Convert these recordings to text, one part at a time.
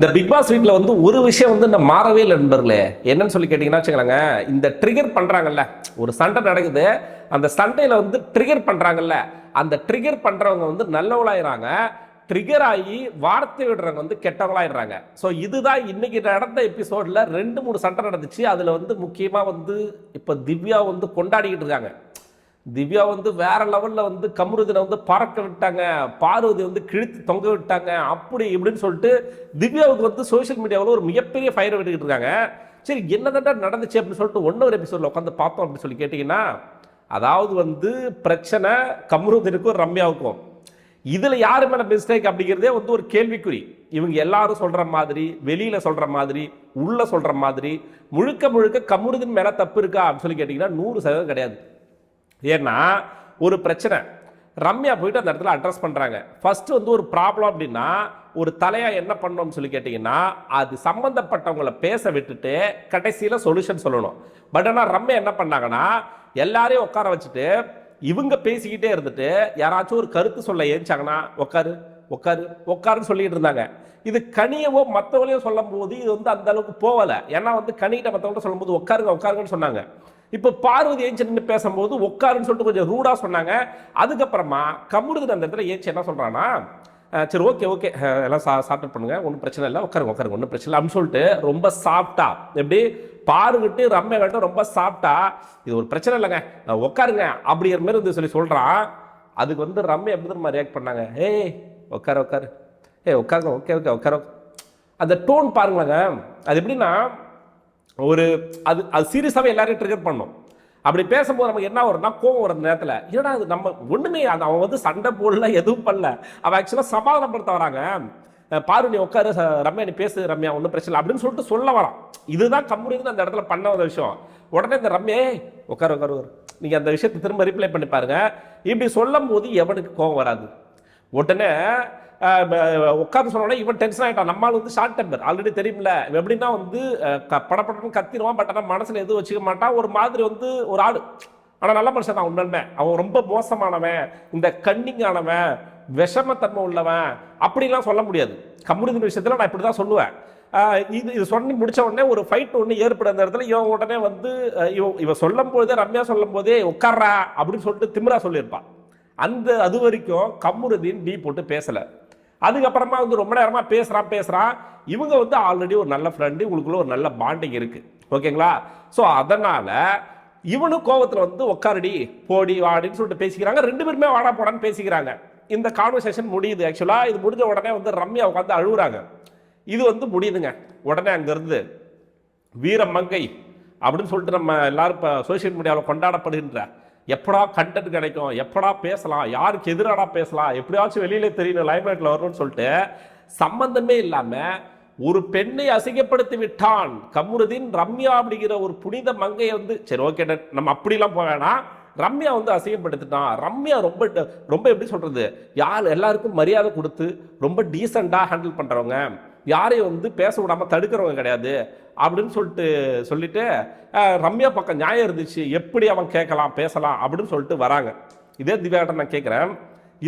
இந்த big pass வீட்டில் வந்து ஒரு விஷயம் வந்து இந்த மாறவே இல்லை நண்பர்களே. என்னன்னு சொல்லி கேட்டிங்கன்னா வச்சுக்கலாங்க இந்த ட்ரிகர் பண்ணுறாங்கல்ல ஒரு சண்டை நடக்குது அந்த சண்டையில் வந்து ட்ரிகர் பண்ணுறாங்கல்ல அந்த ட்ரிகர் பண்ணுறவங்க வந்து நல்லவங்களாயிறாங்க ட்ரிகர் ஆகி வார்த்தை விடுறவங்க வந்து கெட்டவங்களாயிடுறாங்க. ஸோ இதுதான் இன்னைக்கு நடந்த எபிசோடில் ரெண்டு மூணு சண்டை நடந்துச்சு. அதில் வந்து முக்கியமாக வந்து இப்போ திவ்யா வந்து கொண்டாடிக்கிட்டு இருக்காங்க. திவ்யா வந்து வேற லெவலில் வந்து கமருதினை வந்து பறக்க விட்டாங்க பார்வதி வந்து கிழித்து தொங்க விட்டாங்க அப்படி இப்படின்னு சொல்லிட்டு திவ்யாவுக்கு வந்து சோஷியல் மீடியாவில் ஒரு மிகப்பெரிய ஃபயர் விட்டுக்கிட்டு இருக்காங்க. சரி என்னதான் நடந்துச்சு அப்படின்னு சொல்லிட்டு ஒன்னொரு எபிசோடில் உட்காந்து பார்த்தோம் அப்படின்னு சொல்லி கேட்டிங்கன்னா அதாவது வந்து பிரச்சனை கமருதினுக்கும் ரம்யாவுக்கும். இதில் யாரு மேலே மிஸ்டேக் அப்படிங்கிறதே வந்து ஒரு கேள்விக்குறி. இவங்க எல்லாரும் சொல்கிற மாதிரி வெளியில் சொல்கிற மாதிரி உள்ளே சொல்கிற மாதிரி முழுக்க முழுக்க கமருதின் மேலே தப்பு இருக்கா அப்படின்னு சொல்லி கேட்டிங்கன்னா நூறு சதவீதம் கிடையாது. ஏன்னா ஒரு பிரச்சனை. ரம்யா போயிட்டு அந்த இடத்துல அட்ரஸ் பண்ணுறாங்க ஃபஸ்ட்டு வந்து ஒரு ப்ராப்ளம் அப்படின்னா ஒரு தலையாக என்ன பண்ணோம்னு சொல்லி கேட்டிங்கன்னா அது சம்மந்தப்பட்டவங்களை பேச விட்டுட்டு கடைசியில் சொல்யூஷன் சொல்லணும். பட் ஆனால் ரம்யா என்ன பண்ணாங்கன்னா எல்லாரையும் உட்கார வச்சுட்டு இவங்க பேசிக்கிட்டே இருந்துட்டு யாராச்சும் ஒரு கருத்து சொல்ல ஏஞ்சாங்கன்னா உட்காரு உட்காரு உட்காருன்னு சொல்லிட்டு இருந்தாங்க. இது கனியவோ மற்றவங்களையும் சொல்லும் போது இது வந்து அந்த அளவுக்கு போகலை. ஏன்னா வந்து கனிகிட்ட மற்றவங்கள்ட்ட சொல்லும்போது உட்காருங்க உட்காருங்கன்னு சொன்னாங்க. இப்போ பார்வதி ஏஞ்சி நின்று பேசும்போது உட்காருன்னு சொல்லிட்டு கொஞ்சம் ரூடாக சொன்னாங்க. அதுக்கப்புறமா கமுருது அந்த இடத்துல ஏஞ்சி என்ன சொல்கிறான்னா சரி ஓகே ஓகே. எல்லாம் சா சாப்பிட்டு பண்ணுங்க. ஒன்றும் பிரச்சனை இல்லை. உட்காருங்க உட்காருங்க. ஒன்றும் பிரச்சனை இல்லை. அப்படின்னு சொல்லிட்டு ரொம்ப சாப்பிட்டா எப்படி? பாருகிட்டு ரம்மை கட்டும் ரொம்ப சாப்பிட்டா இது ஒரு பிரச்சனை இல்லைங்க. உட்காருங்க. அப்படிங்கிற மாதிரி வந்து சொல்லி சொல்கிறான் அதுக்கு வந்து ரம்மை எப்படி நம்ம ரியாக்ட் பண்ணாங்க? ஏய் உட்காரு உட்காரு. ஏய் உட்காருங்க. ஓகே ஓகே உட்காரு. அந்த டோன் பாருங்களேங்க. அது எப்படின்னா ஒரு அது அது சீரியஸாகவே எல்லாரையும் ட்ரிகர் பண்ணும். அப்படி பேசும்போது நமக்கு என்ன வரும்னா கோவம் வர நேரத்தில் ஏன்னா அது நம்ம ஒன்றுமே அந்த அவன் வந்து சண்டை போடல எதுவும் பண்ணல. அவன் ஆக்சுவலாக சமாதானப்படுத்த வராங்க. பாரு நீ உட்காரு ச- ரம்யா நீ பேசு ரம்யா ஒன்றும் பிரச்சனை இல்லை. அப்படின்னு சொல்லிட்டு சொல்ல வரான். இதுதான் கம்பெனி அந்த இடத்துல பண்ண ஒரு விஷயம். உடனே இந்த ரம்யா "ஏய், உட்காரு உட்காரு அந்த விஷயத்தை திரும்ப ரிப்ளை பண்ணி பாருங்க. இப்படி சொல்லும் போது எவனுக்கு கோவம் வராது? உடனே உட்காந்து ப- இவன் டென்ஷன் ஆகிட்டான் நம்மால் வந்து ஷார்ட் டெம்பர் ஆல்ரெடி தெரியும்ல எப்படின்னா வந்து படப்படன்னு க- கத்திடுவான் பட் ஆனால் மனசில் எதுவும் வச்சுக்க மாட்டான். ஒரு மாதிரி வந்து ஒரு ஆடு ஆனால் நல்ல மனுஷன் தான் உண்மையுமே அவன் ரொம்ப மோசமானவன் இந்த கன்னிங்கானவன் விஷமத்தன்மை உள்ளவன் அப்படிலாம் சொல்ல முடியாது. கம்யூனிஸ்ட் விஷயத்தில் நான் இப்படி தான் சொல்லுவேன் இது இது சொல்லி முடிச்ச உடனே ஒரு ஃபைட் ஒன்று ஏற்படும் அந்த இடத்துல இவன் உடனே வந்து இவன் இவன் சொல்லும் போதே ரம்யா சொல்லும் போதே உட்கார்றா அப்படின்னு சொல்லிட்டு திமிரா சொல்லியிருப்பான். அந்த அது வரைக்கும் கம்முருதீன் டீ போட்டு பேசலை. அதுக்கப்புறமா வந்து ரொம்ப நேரமாக பேசுகிறான் பேசுகிறான் இவங்க வந்து ஆல்ரெடி ஒரு நல்ல ஃப்ரெண்டு இவங்களுக்குள்ள ஒரு நல்ல பாண்டிங் இருக்குது ஓகேங்களா? ஸோ அதனால் இவனும் கோவத்தில் வந்து உட்காருடி போடி வாடின்னு சொல்லிட்டு பேசிக்கிறாங்க. ரெண்டு பேருமே வாடா போடான்னு பேசிக்கிறாங்க. இந்த கான்வர்சேஷன் முடியுது. ஆக்சுவலாக இது முடிஞ்ச உடனே வந்து ரம்யா உட்காந்து அழுகுறாங்க இது வந்து முடியுதுங்க. உடனே அங்கிருந்து வீரமங்கை அப்படின்னு சொல்லிட்டு நம்ம எல்லாரும் இப்போ சோஷியல் மீடியாவில் கொண்டாடப்படுகின்ற எப்படா கண்டென்ட் கிடைக்கும்? எப்படா பேசலாம்? யாருக்கு எதிராடா பேசலாம்? எப்படியாச்சும் வெளியில தெரியணும் லைப்ரேட்டில் வரணும்னு சொல்லிட்டு சம்பந்தமே இல்லாம ஒரு பெண்ணை அசிங்கப்படுத்தி விட்டான். கமுருதீன் ரம்யா அப்படிங்கிற ஒரு புனித மங்கையை வந்து சரி ஓகே நம்ம அப்படிலாம் போக வேணாம். ரம்யா வந்து அசிங்கப்படுத்திட்டான். ரம்யா ரொம்ப ட- ரொம்ப எப்படி சொல்றது? யார் எல்லாருக்கும் மரியாதை கொடுத்து ரொம்ப டீசெண்டாக ஹேண்டில் பண்றவங்க. யாரையும் வந்து பேச விடாமல் தடுக்கிறவங்க கிடையாது அப்படின்னு சொல்லிட்டு சொல்லிட்டு ரம்யா பக்கம் நியாயம் இருந்துச்சு. எப்படி அவன் கேட்கலாம் பேசலாம்? அப்படின்னு சொல்லிட்டு வராங்க. இதே திவ்யாட்ட நான் கேட்குறேன்.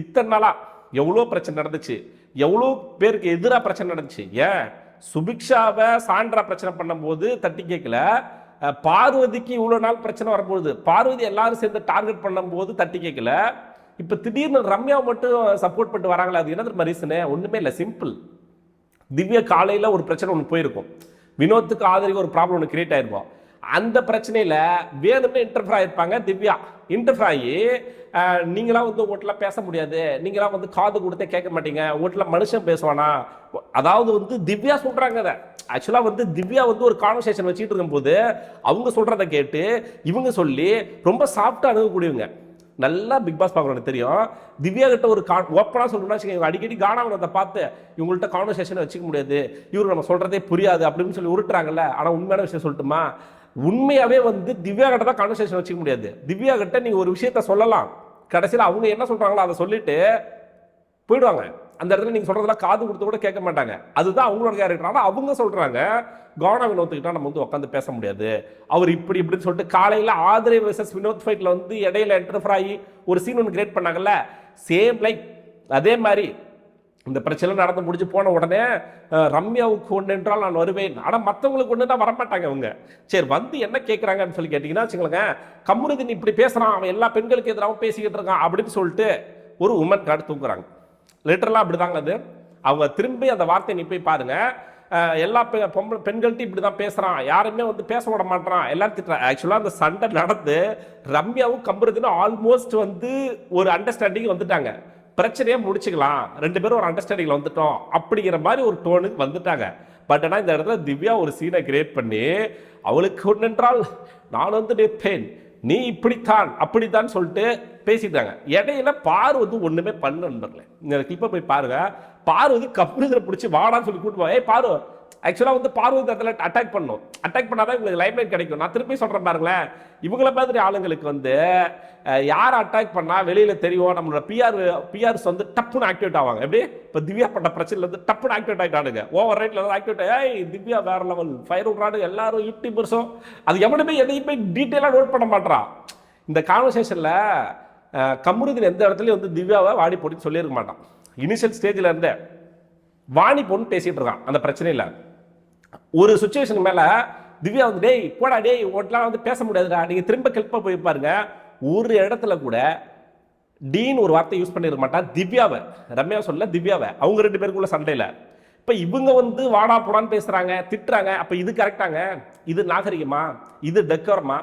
இத்தனை நாளாக எவ்வளோ பிரச்சனை நடந்துச்சு? எவ்வளோ பேருக்கு எதிராக பிரச்சனை நடந்துச்சு? ஏன்? சுபிக்ஷாவை சாண்டரா பிரச்சனை பண்ணும்போது தட்டி கேட்கல. பார்வதிக்கு இவ்வளோ நாள் பிரச்சனை வரும்போது பார்வதி எல்லாரும் சேர்ந்து டார்கெட் பண்ணும்போது தட்டி கேட்கல. இப்போ திடீர்னு ரம்யா மட்டும் சப்போர்ட் பண்ணிட்டு வராங்களா அது என்ன தெரியுமா ரீசனு ஒன்றுமே இல்லை. சிம்பிள். திவ்யா காலையில் ஒரு பிரச்சனை ஒன்று போயிருக்கும். வினோத்துக்கு ஆதரவு ஒரு ப்ராப்ளம் ஒன்று கிரியேட் ஆயிருக்கும். அந்த பிரச்சனையில் வேணும்னே இன்டர்ஃபர் ஆயிருப்பாங்க திவ்யா. இன்டர்ஃபர் ஆகி நீங்களாம் வந்து உங்கள்கிட்டலாம் பேச முடியாது. நீங்களாம் வந்து காது கொடுத்தே கேட்க மாட்டீங்க. உங்கள்கிட்ட மனுஷன் பேசுவானா? அதாவது வந்து திவ்யா சொல்கிறாங்க அதை. ஆக்சுவலாக வந்து திவ்யா வந்து ஒரு கான்வர்சேஷன் வச்சுட்டு இருக்கும்போது அவங்க சொல்கிறத கேட்டு இவங்க சொல்லி ரொம்ப சாஃப்டாக அணுகக்கூடியவங்க. நல்லா பிக் பாஸ் பார்க்குறவங்க தெரியும். திவ்யா கிட்ட ஒரு கா ஓப்பனாக சொல்லணும்னா இவங்க அடிக்கடி கானாவனத்தை பார்த்து இவங்கள்ட்ட கான்வர்சேஷனை வச்சுக்க முடியாது. இவர் நம்ம சொல்கிறதே புரியாது அப்படின்னு சொல்லி உருட்டுறாங்கல்ல ஆனால் உண்மையான விஷயம் சொல்லட்டுமா? உண்மையாகவே வந்து திவ்யா கிட்ட தான் கான்வர்சேஷன் வச்சுக்க முடியாது. திவ்யா கிட்ட நீங்கள் ஒரு விஷயத்த சொல்லலாம். கடைசியில் அவங்க என்ன சொல்கிறாங்களோ அதை சொல்லிட்டு போயிடுவாங்க. அந்த இடத்துல நீங்க சொல்றதெல்லாம் காது கொடுத்து கூட கேட்க மாட்டாங்க. அதுதான் அவங்களோட கேரக்டர் ஆனால் அவங்க சொல்றாங்க கவனா வினோத்துக்கிட்ட நம்ம வந்து உட்காந்து பேச முடியாது. அவர் இப்படி இப்படின்னு சொல்லிட்டு காலையில ஆதிரை விசஸ் வினோத் ஃபைட்ல வந்து இடையில என்டர்ஃபர் ஆகி ஒரு சீன் ஒன்று கிரியேட் பண்ணாங்கல்ல? சேம் லைக் அதே மாதிரி இந்த பிரச்சனை நடந்து முடிஞ்சு போன உடனே ரம்யாவுக்கு ஒன்று என்றால் நான் வருவேன். ஆனால் மற்றவங்களுக்கு ஒன்று தான் வரமாட்டாங்க அவங்க. சரி வந்து என்ன கேட்குறாங்கன்னு சொல்லி கேட்டிங்கன்னா வச்சுக்கோங்க கம்முனுதீன் இப்படி பேசுகிறான் அவன் எல்லா பெண்களுக்கு எதிராகவும் பேசிக்கிட்டு இருக்கான் அப்படின்னு சொல்லிட்டு ஒரு உமன் கார்டு தூங்குறாங்க லிட்டரலாக அப்படிதாங்க அது. அவங்க திரும்பி அந்த வார்த்தையை நீ போய் பாருங்க. எல்லா பெ- பொம்பளை பெண்கள்ட்டையும் இப்படி தான் பேசுகிறான் யாருமே வந்து பேச விட மாட்டான் எல்லாரும் திட்டுறான். ஆக்சுவலாக அந்த சண்டை நடந்து ரம்யாவும் கம்புறதுன்னு ஆல்மோஸ்ட் வந்து ஒரு அண்டர்ஸ்டாண்டிங் வந்துட்டாங்க. பிரச்சனையே முடிச்சுக்கலாம். ரெண்டு பேரும் ஒரு அண்டர்ஸ்டாண்டிங்ல வந்துட்டோம். அப்படிங்கிற மாதிரி ஒரு டோனுக்கு வந்துட்டாங்க. பட் ஆனால் இந்த இடத்துல திவ்யா ஒரு சீனை கிரியேட் பண்ணி அவளுக்கு ஒன்றென்றால் நான் வந்து நிற்பேன். நீ இப்படித்தான் அப்படித்தான் சொல்லிட்டு பேசிட்டாங்க. இடையில பார்வதி வந்து ஒண்ணுமே பண்ண நண்பர்களே. இந்த கிளிப்பை போய் பாருங்க. பார்வதி வந்து பிடிச்சி வாடான்னு சொல்லி கூட்டு போய் பாரு ஆக்சுவலாக வந்து பார்வதி தரத்தில் அட்டாக் பண்ணும். அட்டாக் பண்ணாதான் இவங்களுக்கு லைம்லைட் கிடைக்கும். நான் திருப்பி சொல்கிறேன் பாருங்களேன். இவங்கள மாதிரி ஆளுங்களுக்கு வந்து யார் அட்டாக் பண்ணால் வெளியில் தெரியும் நம்மளோட பிஆர் பிஆர்ஸ் வந்து டப்புன்னு ஆக்டிவேட் ஆவாங்க. எப்படி? இப்போ திவ்யா பண்ண பிரச்சனைல வந்து டப்புன்னு ஆக்டிவேட் ஆகிட்டானுங்க ஓவர் ரைட்ல வந்து ஆக்டிவேட் ஆகி திவ்யா வேற லெவல் ஃபயர் விட்றாடு எல்லாரும் யூடியூபர்ஸும் அது எவனுமே எதையுமே டீட்டெயிலாக நோட் பண்ண மாட்டான் இந்த கான்வர்சேஷனில் கம்முருதின் எந்த இடத்துலையும் வந்து திவ்யாவை வாடி போட்டின்னு சொல்லியிருக்க மாட்டான். இனிஷியல் ஸ்டேஜில் இருந்தேன் வாணி பொண்ணு பேசிகிட்டு இருக்கான். அந்த பிரச்சனையில். ஒரு சுச்சுவேஷன் மேலே திவ்யா வந்து டேய் போடா டேய் உங்களாம் வந்து பேச முடியாதுடா. நீங்கள் திரும்ப கிளிப்பாக போய் பாருங்க. ஒரு இடத்துல கூட டீன் ஒரு வார்த்தை யூஸ் பண்ணிருக்க மாட்டா திவ்யாவை ரம்யா சொல்ல திவ்யாவை. அவங்க ரெண்டு பேருக்குள்ள சண்டையில். இப்போ இவங்க வந்து வாடா போடான்னு பேசுகிறாங்க திட்டுறாங்க. அப்போ இது கரெக்டாங்க இது நாகரிகமா? இது டெக்கோரமா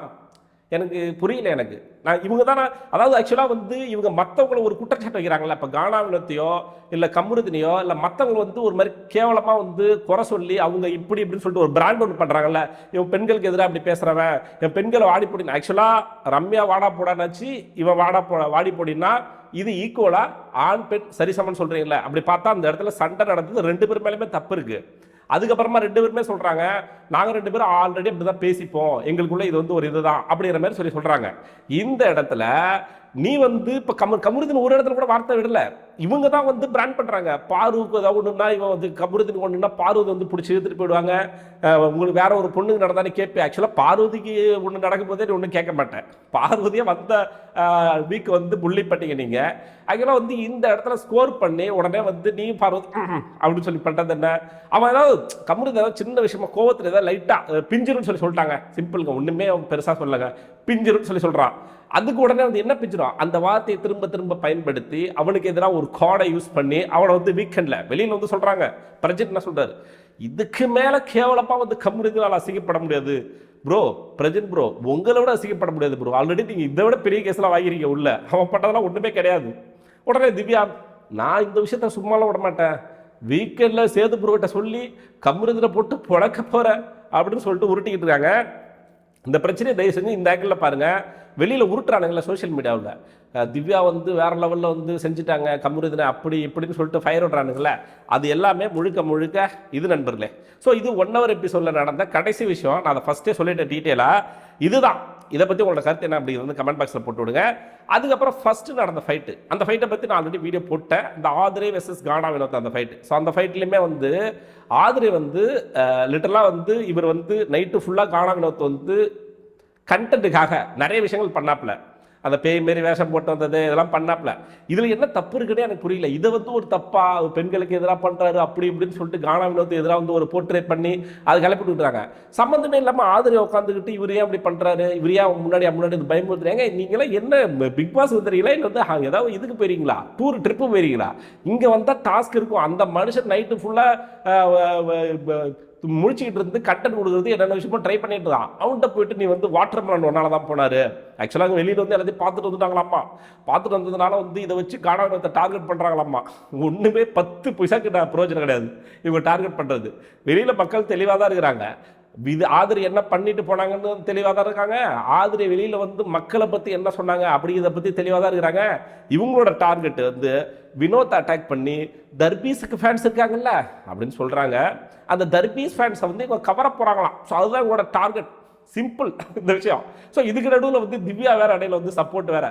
எனக்கு புரியல எனக்கு. நான் இவங்க தானே அதாவது ஆக்சுவலாக வந்து இவங்க மற்றவங்களை ஒரு குற்றச்சாட்டு வைக்கிறாங்கல்ல இப்போ கானாவினத்தையோ இல்லை கம்முருதினையோ இல்லை மற்றவங்க வந்து ஒரு மாதிரி கேவலமாக வந்து குறை சொல்லி அவங்க இப்படி இப்படின்னு சொல்லிட்டு ஒரு பிராண்ட் ஒன்று பண்ணுறாங்கல்ல இவன் பெண்களுக்கு எதிராக அப்படி பேசுகிறவன் இவன் பெண்களை வாடி போடினா ஆக்சுவலாக ரம்யா வாடா போடானாச்சு இவன் வாடா போ வாடி போடினா இது ஈக்குவலாக ஆண் பெண் சரிசமன் சொல்கிறீங்களே அப்படி பார்த்தா அந்த இடத்துல சண்டை நடந்தது ரெண்டு பேர் மேலேயுமே தப்பு இருக்குது அதுக்கப்புறமா ரெண்டு பேருமே சொல்கிறாங்க நாங்கள் ரெண்டு பேரும் ஆல்ரெடி அப்படிதான் பேசிப்போம் எங்களுக்குள்ளே இது வந்து ஒரு இதுதான் அப்படிங்கிற மாதிரி சொல்லி சொல்கிறாங்க இந்த இடத்துல நீ வந்து இப்போ கமர் கமருதின் ஒரு இடத்துல கூட வார்த்தை விடலை. இவங்க தான் வந்து பிராண்ட் பண்ணுறாங்க பாருவுக்கு ஏதாவது ஒன்றுனா இவன் வந்து கமருதின் ஒன்றுனா பார்வதி வந்து பிடிச்சி இழுத்துட்டு போயிடுவாங்க. உங்களுக்கு வேற ஒரு பொண்ணுக்கு நடந்தானே கேட்பேன். ஆக்சுவலாக பார்வதிக்கு ஒன்று நடக்கும் போதே ஒன்றும் கேட்க மாட்டேன். பார்வதியை வந்த வீக் வந்து புள்ளி பண்ணிங்க நீங்கள் ஆக்சுவலாக வந்து இந்த இடத்துல ஸ்கோர் பண்ணி உடனே வந்து நீ பார்வதி அப்படின்னு சொல்லி பண்ணுறது என்ன? அவன் ஏதாவது கம்முறது ஏதாவது சின்ன விஷயமா கோவத்தில் ஏதாவது லைட்டாக பிஞ்சிருன்னு சொல்லி சொல்லிட்டாங்க. சிம்பிளுங்க ஒன்றுமே அவன் பெருசாக சொல்லங்க பிஞ்சிருன்னு சொல்லி சொல்கிறான் அதுக்கு உடனே வந்து என்ன பிஞ்சிடும் அந்த வார்த்தையை திரும்ப திரும்ப பயன்படுத்தி அவனுக்கு எதிராக ஒரு கார்டை யூஸ் பண்ணி அவனை வந்து வீக்கெண்ட்ல வெளியில் வந்து சொல்றாங்க. பிரஜித் என்ன சொல்றாரு? இதுக்கு மேலே கேவலமா வந்து கம்முறதுனால அசிங்கப்பட முடியாது. ப்ரோ பிரஜித் ப்ரோ உங்களை விட அசிங்கப்பட முடியாது ப்ரோ ஆல்ரெடி நீங்கள் இதை விட பெரிய கேஸ்லாம் வாங்கிருக்கீங்க உள்ள. அவன் பட்டதெல்லாம் ஒன்றுமே கிடையாது. உடனே திவ்யா நான் இந்த விஷயத்த சும்மாலாம் விட மாட்டேன். வீக்கெண்டில் சேது ப்ரோகிட்ட சொல்லி கம்முறதுல போட்டு புழக்க போகிறேன் அப்படின்னு சொல்லிட்டு உருட்டிக்கிட்டு இருக்காங்க. இந்த பிரச்சனையை தயவு செஞ்சு இந்த ஆங்கிளில் பாருங்கள் வெளியில் உருட்டுறானுங்களே சோஷியல் மீடியாவில் திவ்யா வந்து வேறு லெவலில் வந்து செஞ்சுட்டாங்க கம்முருதினை அப்படி இப்படின்னு சொல்லிட்டு ஃபயர் விடுறானுங்களே அது எல்லாமே முழுக்க முழுக்க இது நண்பர்களே. ஸோ இது ஒன் ஹவர் எபிசோடில் நடந்த கடைசி விஷயம். நான் அதை ஃபஸ்ட்டே சொல்லிட்டேன் டீட்டெயிலாக இதுதான். இதை பற்றி உங்களோட கருத்து என்ன அப்படிங்கிறது வந்து கமெண்ட் பாக்ஸில் போட்டு விடுங்க. அதுக்கப்புறம் ஃபஸ்ட்டு நடந்த ஃபைட்டு அந்த ஃபைட்டை பற்றி நான் ஆல்ரெடி வீடியோ போட்டேன். இந்த ஆதிரே வெர்சஸ் கானா வினோத் அந்த ஃபைட்டு ஸோ அந்த ஃபைட்லையுமே வந்து ஆதிரே வந்து லிட்டரலாக வந்து இவர் வந்து நைட்டு ஃபுல்லாக கானா வினோத் வந்து கண்டென்ட்டுக்காக நிறைய விஷயங்கள் பண்ணாப்ல அந்த பேய் மாரி வேஷம் போட்டு வந்தது இதெல்லாம் பண்ணாப்ல. இதில் என்ன தப்பு இருக்குன்னு எனக்கு புரியல. இதை வந்து ஒரு தப்பா பெண்களுக்கு எதிராக பண்ணுறாரு அப்படி இப்படின்னு சொல்லிட்டு கானா வினோத்து எதிராக வந்து ஒரு போர்ட்ரேட் பண்ணி அது கிளப்பி விட்டுறாங்க. சம்மந்தமே இல்லாமல் ஆதரவு உட்காந்துக்கிட்டு இவர் ஏன் அப்படி பண்ணுறாரு இவர் ஏன் முன்னாடி முன்னாடி இந்த பயமுறுத்துறாங்க? நீங்களாம் என்ன பிக் பாஸ் வந்துறீங்களா இல்லை வந்து ஏதாவது இதுக்கு போயிருங்களா டூர் ட்ரிப்பு போயிருங்களா இங்கே வந்தால் டாஸ்க் இருக்கும். அந்த மனுஷன் நைட்டு ஃபுல்லாக முழிச்சுக்கிட்டு இருந்து கட்டன் கொடுக்குறது என்னென்ன விஷயமோ ட்ரை பண்ணிட்டு இருக்கான். அவன்கிட்ட போயிட்டு நீ வந்து வாட்டர் மேலன் ஒன்னால தான் போனாரு ஆக்சுவலாக வெளியில வந்து எல்லாத்தையும் பார்த்துட்டு வந்துட்டாங்களாம்மா. பார்த்துட்டு வந்ததுனால வந்து இதை வச்சு காணாமத்தை டார்கெட் பண்ணுறாங்களாம்மா ஒன்றுமே பத்து பைசா கிட்ட பிரயோஜனம் கிடையாது. இவங்க டார்கெட் பண்ணுறது வெளியில் மக்கள் தெளிவாக தான் இருக்கிறாங்க. இது ஆதிரி என்ன பண்ணிட்டு போனாங்கன்னு தெளிவாக தான் இருக்காங்க. ஆதிரி வெளியில் வந்து மக்களை பற்றி என்ன சொன்னாங்க அப்படிங்கிறத பற்றி தெளிவாக தான் இருக்கிறாங்க. இவங்களோட டார்கெட் வந்து வினோத் அட்டாக் பண்ணி தர்பீஸுக்கு ஃபேன்ஸ் இருக்காங்கல்ல அப்படின்னு சொல்கிறாங்க அந்த தர்பீஸ் ஃபேன்ஸை வந்து இவங்க கவர போகிறாங்களாம் ஸோ அதுதான் இவங்களோட டார்கெட் சிம்பிள் இந்த விஷயம். ஸோ இதுக்கு நடுவில் வந்து திவ்யா வேற இடையில வந்து சப்போர்ட் வேற.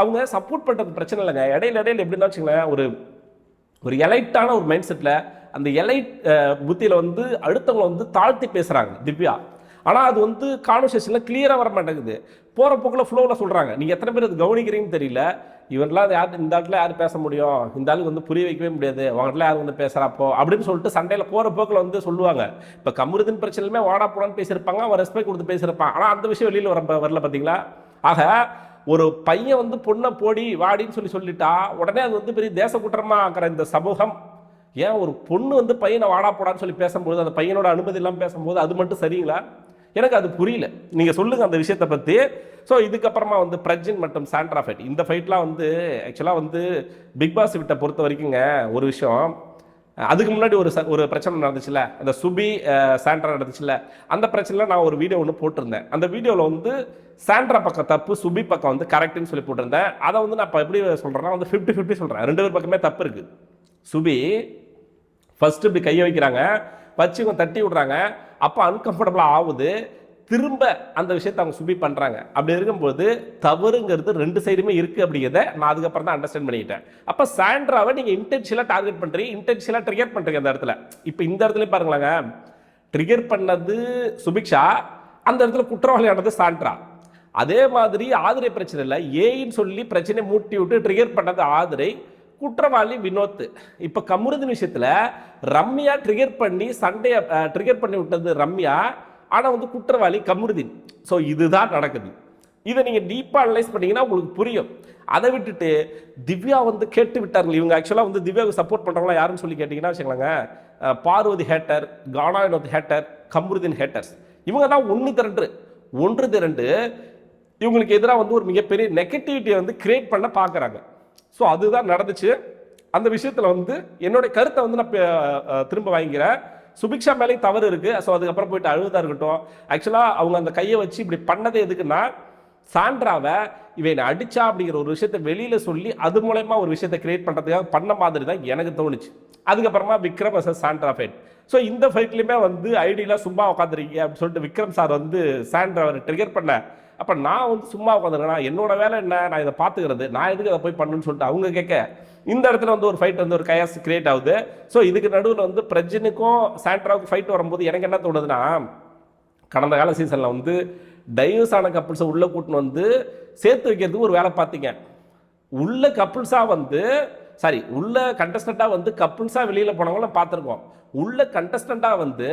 அவங்க சப்போர்ட் பண்ணுறது பிரச்சனை இல்லைங்க. இடையில இடையில எப்படின்னா வச்சுங்களேன் ஒரு ஒரு எலைட்டான ஒரு மைண்ட் செட்டில் அந்த எலைட் புத்தியில் வந்து அடுத்தவங்களை வந்து தாழ்த்தி பேசுகிறாங்க திவ்யா. ஆனால் அது வந்து கான்வர்சேஷனில் கிளியராக வர மாட்டேங்குது போகிற போக்கில் ஃப்ளோவில் சொல்கிறாங்க நீங்கள் எத்தனை பேர் அது கவனிக்கிறீங்கன்னு தெரியல. இவரெல்லாம் யார் இந்த ஆட்டில் யார் பேச முடியும்? இந்த ஆளுக்கு வந்து புரிய வைக்கவே முடியாது. அவங்கள்ட்ட யார் வந்து பேசுகிறாப்போ அப்படின்னு சொல்லிட்டு சண்டையில் போகிற போக்கில் வந்து சொல்லுவாங்க. இப்போ கமருதின் பிரச்சனையுமே வாடா போடான்னு பேசியிருப்பாங்க. அவன் ரெஸ்பெக்ட் கொடுத்து பேசியிருப்பான். ஆனால் அந்த விஷயம் வெளியில் வர வரல பார்த்தீங்களா ஆக ஒரு பையன் வந்து பொண்ணை போடி வாடின்னு சொல்லி சொல்லிட்டா உடனே அது வந்து பெரிய தேச குற்றமாக ஆக்கிற இந்த சமூகம் ஏன் ஒரு பொண்ணு வந்து பையனை வாடா போடான்னு சொல்லி பேசும்போது அந்த பையனோட அனுமதி இல்லாமல் பேசும்போது அது மட்டும் சரிங்களா? எனக்கு அது புரியல. நீங்கள் சொல்லுங்கள் அந்த விஷயத்தை பற்றி ஸோ இதுக்கப்புறமா வந்து பிரஜின் மற்றும் சாண்ட்ரா ஃபைட் இந்த ஃபைட்லாம் வந்து ஆக்சுவலாக வந்து பிக் பாஸ் விட்ட பொறுத்த வரைக்குங்க ஒரு விஷயம். அதுக்கு முன்னாடி ஒரு ச- ஒரு பிரச்சனை நடந்துச்சுல அந்த சுபி சாண்ட்ரா நடந்துச்சுல அந்த பிரச்சனையில் நான் ஒரு வீடியோ ஒன்று போட்டிருந்தேன். அந்த வீடியோவில் வந்து சாண்ட்ரா பக்கம் தப்பு சுபி பக்கம் வந்து கரெக்டுன்னு சொல்லி போட்டிருந்தேன். அதை வந்து நான் இப்போ எப்படி சொல்கிறேன்னா வந்து ஃபிஃப்டி ஃபிஃப்டி சொல்கிறேன் ரெண்டு பேர் பக்கமே தப்பு இருக்குது சுபி ஃபர்ஸ்ட் இப்படி கையை வைக்கிறாங்க. வச்சு இவங்க தட்டி விடுறாங்க. அப்போ அன்கம்ஃபர்டபுளாக ஆகுது. திரும்ப அந்த விஷயத்தை அவங்க சுபி பண்ணுறாங்க அப்படி இருக்கும்போது தவறுங்கிறது ரெண்டு சைடுமே இருக்குது அப்படிங்கிறத நான் அதுக்கப்புறம் தான் அண்டர்ஸ்டாண்ட் பண்ணிக்கிட்டேன். அப்போ சாண்ட்ராவை நீங்கள் இன்டென்ஷியலாக டார்கெட் பண்ணுறீங்க இன்டென்ஷியலாக ட்ரிகர் பண்ணுறீங்க அந்த இடத்துல. இப்போ இந்த இடத்துல பாருங்களாங்க. ட்ரிகர் பண்ணது சுபிக்ஷா அந்த இடத்துல குற்றவாளியானது சாண்ட்ரா. அதே மாதிரி ஆதிரை பிரச்சனை இல்லை. ஏன்னு சொல்லி பிரச்சனை மூட்டி விட்டு ட்ரிகர் பண்ணது ஆதிரை. குற்றவாளி வினோத். இப்போ கமுருதின் விஷயத்தில் ரம்யா ட்ரிகர் பண்ணி சண்டையை ட்ரிகர் பண்ணி விட்டது ரம்யா ஆனால் வந்து குற்றவாளி கமுருதீன். ஸோ இதுதான் நடக்குது. இதை நீங்கள் டீப்பாக அனலைஸ் பண்ணீங்கன்னா உங்களுக்கு புரியும். அதை விட்டுட்டு திவ்யா வந்து கேட்டு விட்டார்கள் இவங்க ஆக்சுவலாக வந்து திவ்யாவுக்கு சப்போர்ட் பண்ணுறவங்களா யாருன்னு சொல்லி கேட்டிங்கன்னா வச்சுக்கலாங்க Parvathi hater Gana Vinoth hater Kamrudeen haters இவங்க தான் ஒன்று திரண்டு. ஒன்று திரண்டு இவங்களுக்கு எதிராக வந்து ஒரு மிகப்பெரிய நெகட்டிவிட்டியை வந்து கிரியேட் பண்ண பார்க்குறாங்க. ஸோ அதுதான் நடந்துச்சு. அந்த விஷயத்தில் வந்து என்னுடைய கருத்தை வந்து நான் திரும்ப வாங்கிக்கிறேன். சுபிக்ஷா மேலேயும் தவறு இருக்குது ஸோ அதுக்கப்புறம் போயிட்டு அழுதா இருக்கட்டும். ஆக்சுவலாக அவங்க அந்த கையை வச்சு இப்படி பண்ணது எதுக்குன்னா சாண்ட்ராவை இவன் அடிச்சா அப்படிங்கிற ஒரு விஷயத்தை வெளியில் சொல்லி அது மூலயமா ஒரு விஷயத்தை கிரியேட் பண்ணுறதுக்காக பண்ண மாதிரி தான் எனக்கு தோணுச்சு. அதுக்கப்புறமா Vikram sir Sandra fight so இந்த ஃபைட்லையுமே வந்து ஐடியெலாம் சும்மா உட்காந்துருக்கீங்க அப்படின்னு சொல்லிட்டு விக்ரம் சார் வந்து சாண்ட்ராவை ட்ரிகர் பண்ண. அப்போ நான் வந்து சும்மா உட்காந்துருக்கேன். என்னோட வேலை என்ன? நான் இதை பார்த்துக்கிறது. நான் எதுக்கு அதை போய் பண்ணுன்னு சொல்லிட்டு அவங்க கேட்க இந்த இடத்துல வந்து ஒரு ஃபைட் வந்து ஒரு கயாஸ் கிரியேட் ஆகுது. ஸோ இதுக்கு நடுவில் வந்து பிரஜினுக்கும் சாண்ட்ராவுக்கும் ஃபைட் வரும்போது எனக்கு என்ன தோணுதுன்னா கடந்த கால சீசனில் வந்து டைவர்ஸ் ஆன கப்புள்ஸை உள்ளே கூட்டின்னு வந்து சேர்த்து வைக்கிறதுக்கு ஒரு வேலை பார்த்தீங்க. உள்ள கப்புள்ஸாக வந்து சாரி உள்ள கண்டஸ்டண்ட்டாக வந்து கப்புள்ஸாக வெளியில் போனவங்களாம் பார்த்துருக்கோம். உள்ள கண்டஸ்டண்ட்டாக வந்து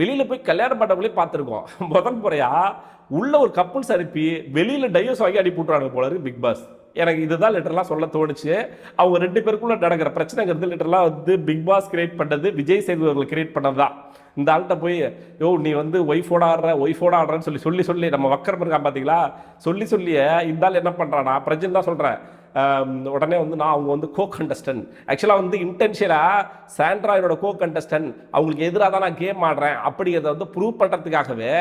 வெளியில் போய் கல்யாணம் பண்ணவங்களே பார்த்துருக்கோம். முதல் முறையாக உள்ள ஒரு கப்புள்ஸ் அனுப்பி வெளியில் டைவர்ஸ் வாங்கி அனுப்பி விட்றாங்க போல இருக்கு பிக் பாஸ் எனக்கு இதுதான் லிட்டர்லாம் சொல்ல தோணுச்சு. அவங்க ரெண்டு பேருக்குள்ள நடக்கிற பிரச்சனைங்கிறது லிட்டரலாக வந்து பிக் பாஸ் கிரியேட் பண்ணது விஜய் சேது அவர்கள் கிரியேட் பண்ணது தான் இந்த ஆள்கிட்ட போய் யோ நீ வந்து ஒய்ஃபோட ஆடுற ஒய்ஃபோட ஆடுறன்னு சொல்லி சொல்லி சொல்லி நம்ம வக்கரம் இருக்கான் பார்த்தீங்களா சொல்லி சொல்லியே இந்த ஆள் என்ன பண்ணுறானா பிரஜன் தான் சொல்கிறேன் உடனே வந்து நான் அவங்க வந்து கோ கண்டஸ்டன்ட் ஆக்சுவலாக வந்து இன்டென்ஷியலாக சாண்ட்ராயோட கோ கண்டஸ்டன்ட் அவங்களுக்கு எதிராக தான் நான் கேம் ஆடுறேன் அப்படிங்கிறத வந்து ப்ரூவ் பண்ணுறதுக்காகவே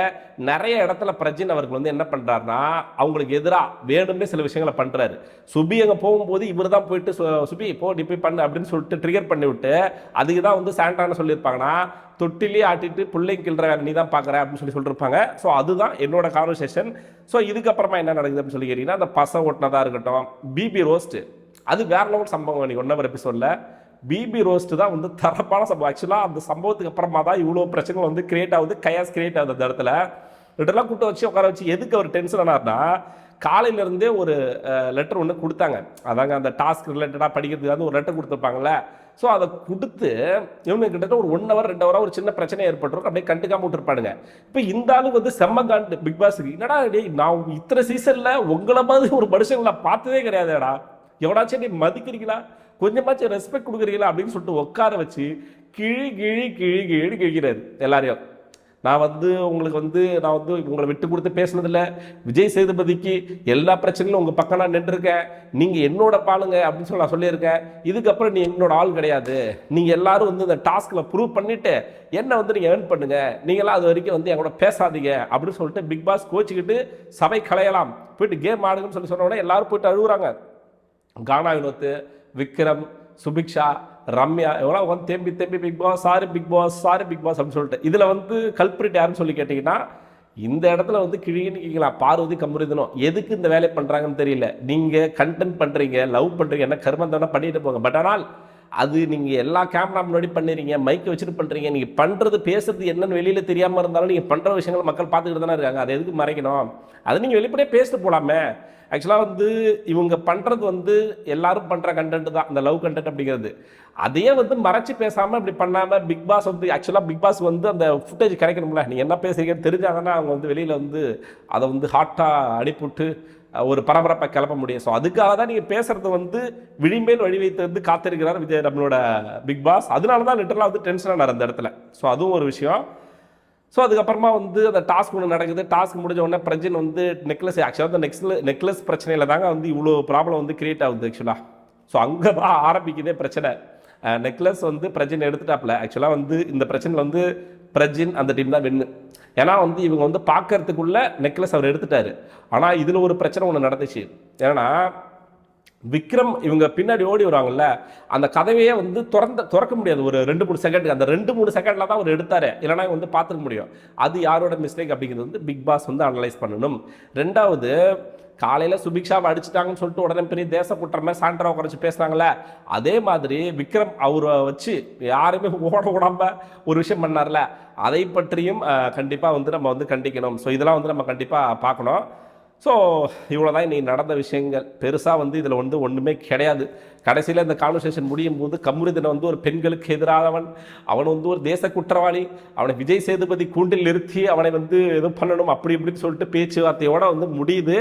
நிறைய இடத்துல பிரஜின் அவர்கள் வந்து என்ன பண்ணுறாருனா அவங்களுக்கு எதிராக வேணும்னே சில விஷயங்களை பண்ணுறாரு சுபி அங்கே போகும்போது இவர் தான் போயிட்டு சு- சுபி போ நீ போய் பண்ணு அப்படின்னு சொல்லிட்டு ட்ரிகர் பண்ணி விட்டு அதுக்கு தான் வந்து சாண்ட்ரான்னு சொல்லியிருப்பாங்கன்னா தொட்டிலே ஆட்டிட்டு பிள்ளை கிள்ற வேலை நீ தான் பார்க்குற அப்படின்னு சொல்லி சொல்லியிருப்பாங்க ஸோ அதுதான் என்னோட கான்வர்சேஷன் ஸோ இதுக்கப்புறமா என்ன நடக்குது அப்படின்னு சொல்லி கேட்டிங்கன்னா அந்த பச ஓட்டினதாக இருக்கட்டும் பிபி ரோஸ்ட்டு அது வேற லெவல் சம்பவம் நீ ஒன்னவர் எபிசோடில் பிபி ரோஸ்ட்டு தான் வந்து தரப்பான சம்பவம். ஆக்சுவலாக அந்த சம்பவத்துக்கு அப்புறமா தான் இவ்வளோ பிரச்சனைகள் வந்து கிரியேட் ஆகுது கயாஸ் கிரியேட் ஆகுது அந்த இடத்துல. இதெல்லாம் கூட்ட வச்சு உட்கார வச்சு எதுக்கு அவர் டென்ஷன் ஆனார்னா காலையிலேருந்தே ஒரு லெட்டர் ஒன்று கொடுத்தாங்க. அதாங்க அந்த டாஸ்க் ரிலேட்டடாக படிக்கிறதுக்காக ஒரு லெட்டர் கொடுத்துருப்பாங்கல்ல ஸோ அதை கொடுத்து இவங்க கிட்டத்தட்ட ஒரு ஒன் ஹவர் ரெண்டு ஹவராக ஒரு சின்ன பிரச்சனை ஏற்பட்டிருக்கும் அப்படியே கண்டுக்காம விட்டுருப்பானுங்க. இப்போ இந்த ஆளுக்கு வந்து செம்ம காண்டு பிக் பாஸுக்கு என்னடா டேய் நான் இத்தனை சீசனில் உங்களை மாதிரி ஒரு மனுஷங்களை பார்த்ததே கிடையாதுடா. எவனாச்சும் நீ மதிக்கிறீங்களா? கொஞ்சமாச்சும் ரெஸ்பெக்ட் கொடுக்குறீங்களா? அப்படின்னு சொல்லிட்டு உட்கார வச்சு கிழி கிழி கிழி கிழி கிழிக்கிறாரு எல்லாரையும். நான் வந்து உங்களுக்கு வந்து நான் வந்து உங்களை விட்டு கொடுத்து பேசுனதில்ல. விஜய் சேதுபதிக்கு எல்லா பிரச்சனையும் உங்கள் பக்கம் நான் நின்றுருக்கேன். நீங்கள் என்னோட பாலுங்க அப்படின்னு சொல்லி நான் சொல்லியிருக்கேன். இதுக்கப்புறம் நீ என்னோட ஆள் கிடையாது. நீங்கள் எல்லாரும் வந்து இந்த டாஸ்கில் ப்ரூவ் பண்ணிவிட்டு என்னை வந்து நீங்கள் ஏர்ன் பண்ணுங்க. நீங்களாம் அது வரைக்கும் வந்து என் கூட பேசாதீங்க அப்படின்னு சொல்லிட்டு பிக் பாஸ் கோச்சிக்கிட்டு சபை கலையலாம். போயிட்டு கேம் ஆடுங்கன்னு சொல்லி சொன்ன உடனே எல்லாரும் போயிட்டு அழுகுறாங்க. கானா வினோத்து விக்ரம் சுபிக்ஷா ரம்யா எவ்வளோ வந்து தேம்பி தேம்பி big boss sorry big boss sorry big boss அப்படின்னு சொல்லிட்டு. இதில் வந்து கல்பிரிட் யாருன்னு சொல்லி கேட்டிங்கன்னா இந்த இடத்துல வந்து கிழிக்கிங்களா பார்வதி கமுரிதனும் எதுக்கு இந்த வேலையை பண்ணுறாங்கன்னு தெரியல. நீங்கள் கண்டென்ட் பண்ணுறீங்க லவ் பண்ணுறீங்க என்ன கர்மம் தானே பண்ணிட்டு போங்க. பட் ஆனால் அது நீங்கள் எல்லா கேமரா முன்னாடி பண்ணுறீங்க மைக்கை வச்சுட்டு பண்ணுறீங்க நீங்கள் பண்ணுறது பேசுறது என்னன்னு வெளியில் தெரியாமல் இருந்தாலும் நீங்கள் பண்ணுற விஷயங்களை மக்கள் பார்த்துக்கிட்டு தானே இருக்காங்க. அதை எதுக்கு மறைக்கணும்? அதை நீங்கள் வெளிப்படையாக பேசிட்டு போகலாமே ஆக்சுவலாக வந்து இவங்க பண்ணுறது வந்து எல்லாரும் பண்ணுற கண்டென்ட் தான். அந்த லவ் கண்டென்ட் அப்படிங்கிறது. அதையே வந்து மறைச்சி பேசாமல் இப்படி பண்ணாமல் பிக் பாஸ் வந்து ஆக்சுவலாக பிக் பாஸ் வந்து அந்த ஃபுட்டேஜ் கிடைக்கணும்ல. நீங்கள் என்ன பேசுறீங்கன்னு தெரிஞ்சாங்கன்னா அவங்க வந்து வெளியில் வந்து அதை வந்து ஹாட்டாக அனுப்பிவிட்டு ஒரு பரபரப்பை கிளப்ப முடியும். ஸோ அதுக்காக தான் நீங்கள் பேசுகிறது வந்து விழிமேல் வழி வைத்து வந்து காத்திருக்கிறார் விஜய் நம்மளோட பிக் பாஸ். அதனால தான் லிட்டரலாக வந்து டென்ஷனாக அந்த இடத்துல. ஸோ அதுவும் ஒரு விஷயம். ஸோ அதுக்கப்புறமா வந்து அந்த டாஸ்க் ஒன்று நடக்குது. டாஸ்க் முடிஞ்ச உடனே பிரஜன் வந்து நெக்லஸ் ஆக்சுவலாக அந்த நெக்ஸ்ல நெக்லஸ் பிரச்சனையில் தாங்க வந்து இவ்வளோ ப்ராப்ளம் வந்து கிரியேட் ஆகுது ஆக்சுவலாக ஸோ அங்கே தான் ஆரம்பிக்குதே பிரச்சனை. நெக்லஸ் வந்து பிரஜன் எடுத்துட்டாப்ல ஆக்சுவலாக வந்து இந்த பிரச்சனையில் வந்து பிரஜின் அந்த டீம் தான் வென்னு. ஏன்னா வந்து இவங்க வந்து பார்க்கறதுக்குள்ள நெக்லஸ் அவர் எடுத்துட்டாரு. ஆனால் இதில் ஒரு பிரச்சனை ஒன்று நடந்துச்சு. ஏன்னா விக்ரம் இவங்க பின்னாடி ஓடி வருவாங்கல்ல அந்த கதவையே வந்து திறந்த திறக்க முடியாது. ஒரு ரெண்டு மூணு செகண்ட் அந்த ரெண்டு மூணு செகண்டில் தான் அவர் எடுத்தார். இல்லைனா வந்து பார்த்துக்க முடியும். அது யாரோட மிஸ்டேக் அப்படிங்கிறது வந்து பிக் பாஸ் வந்து அனலைஸ் பண்ணணும். ரெண்டாவது காலையில் சுபிக்ஷாவை அடிச்சிட்டாங்கன்னு சொல்லிட்டு உடனே பெரிய தேச குற்றம் மாதிரி சாண்டரா குறைச்சி பேசுனாங்களே அதே மாதிரி விக்ரம் அவரை வச்சு யாருமே ஓட விடாம ஒரு விஷயம் பண்ணார்ல? அதை பற்றியும் கண்டிப்பாக வந்து நம்ம வந்து கண்டிக்கணும். ஸோ இதெல்லாம் வந்து நம்ம கண்டிப்பாக பார்க்கணும். ஸோ இவ்வளோ தான் இன்றைக்கி நடந்த விஷயங்கள். பெருசாக வந்து இதில் வந்து ஒன்றுமே கிடையாது. கடைசியில் இந்த கான்வர்சேஷன் முடியும் போது கமுருதனை வந்து ஒரு பெண்களுக்கு எதிரானவன் அவன் வந்து ஒரு தேச குற்றவாளி அவனை விஜய் சேதுபதி கூண்டில் நிறுத்தி அவனை வந்து இது பண்ணணும் அப்படி இப்படின்னு சொல்லிட்டு பேச்சுவார்த்தையோடு வந்து முடியுது.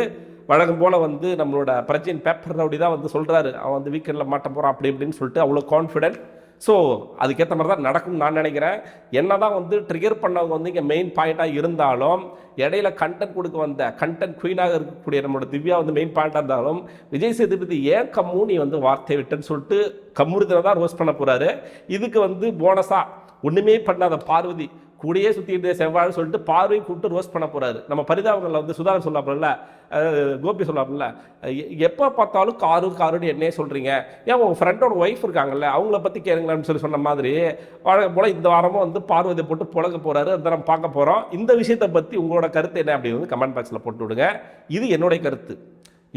வழக்கம் போல் வந்து நம்மளோட பிரஜின் பேப்பர் ரவுடி தான் வந்து சொல்கிறாரு அவன் வந்து வீக்கெண்டில் மாட்ட போகிறான் அப்படி இப்படின்னு சொல்லிட்டு அவ்வளோ கான்ஃபிடென்ட் ஸோ அதுக்கேற்ற மாதிரி தான் நடக்கும்னு நான் நினைக்கிறேன். என்ன தான் வந்து ட்ரிகர் பண்ணவங்க வந்து இங்கே மெயின் பாயிண்ட்டாக இருந்தாலும் இடையில கண்டென்ட் கொடுக்க வந்த கண்டென்ட் குயினாக இருக்கக்கூடிய நம்மளோட திவ்யா வந்து மெயின் பாயிண்ட்டாக இருந்தாலும் விஜய் சேதுபதி ஏன் கம்மு நீ வந்து வார்த்தை விட்டுன்னு சொல்லிட்டு கம்முறுத்தனை தான் ரோஸ்ட் பண்ண போகிறாரு இதுக்கு வந்து போனஸாக ஒன்றுமே பண்ணாத பார்வதி கூடயே சுற்றிட்டு செவ்வாழ்னு சொல்லிட்டு பார்வை கூப்பிட்டு ரோஸ்ட் பண்ண போறாரு. நம்ம பரிதாபங்களில் வந்து சுதாகர் சொல்லாப்புல கோபி சொல்லாப்புல எப்போ பார்த்தாலும் காரு காருன்னு என்னையே சொல்கிறீங்க ஏன் உங்கள் ஃப்ரெண்டோட ஒய்ஃப் இருக்காங்கல்ல அவங்கள பற்றி கேளுங்களான்னு சொல்லி சொன்ன மாதிரி வழக்கம் போல் இந்த வாரமும் வந்து பார்வதியை போட்டு புழங்க போகிறாரு அதை நம்ம பார்க்க போகிறோம் இந்த விஷயத்தை பற்றி உங்களோட கருத்து என்ன அப்படின்னு வந்து கமெண்ட் பாக்ஸில் போட்டு விடுங்க. இது என்னுடைய கருத்து.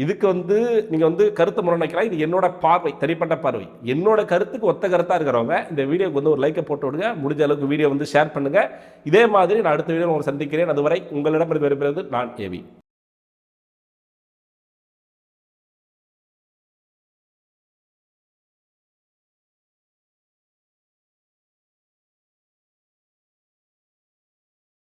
இதுக்கு வந்து நீங்கள் வந்து கருத்து முரணிக்கலாம் இது என்னோட பார்வை தனிப்பட்ட பார்வை. என்னோட கருத்துக்கு ஒத்த கருத்தாக இருக்கிறவங்க இந்த வீடியோக்கு வந்து ஒரு லைக்கை போட்டு விடுங்க. முடிஞ்ச அளவுக்கு வீடியோ வந்து ஷேர் பண்ணுங்கள் இதே மாதிரி நான் அடுத்த வீடியோ உங்களை சந்திக்கிறேன். அதுவரை உங்களிடம் விரும்புகிறது நான் ஏவி.